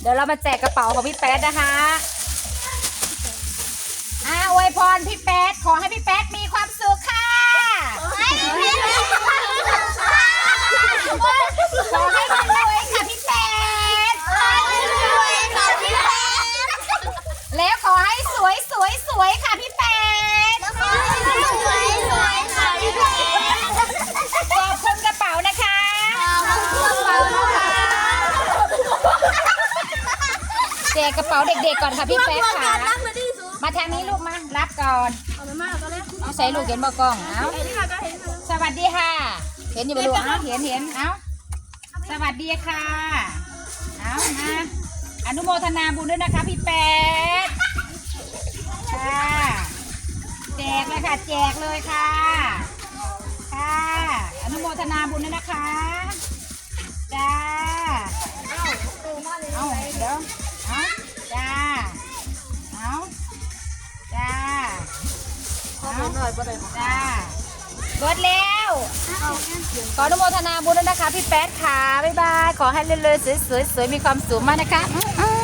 เดี๋ยวเรามาแจกกระเป๋าของพี่แป๊ดนะคะอ่าอวยพรพี่แป๊ดขอให้พี่แป๊ดมีความสุขค่ะ ขอให้รวยๆค่ะพี่แป๊ดแล้วขอให้สวยสวยสวยๆค่ะพี่แป๊ด จกกระเป๋าเด็กๆก่อนค่ะพี่แป๊ดค่ะ มาทางนี้ลูกมา รับก่อน เอาใส่ลูกเห็นบ่กล้อง เอาสวัสดีค่ะ เห็นอยู่บ่ลูกเอาเห็นเห็นเอาสวัสดีค่ะ เอามาอนุโมทนาบุญด้วยนะคะพี่แป๊ดค่ะแจกเลยค่ะ แจกเลยค่ะ ค่ะ อนุโมทนาบุญด้วยนะคะ เอาจ้าเบิดแล้ว ขออนุโมทนาบุญด้วยนะคะ พี่แป๊ดค่ะ บ๊ายบาย ขอให้เรื่อยๆสวยๆ สวยๆมีความสุขมากนะคะอื้อ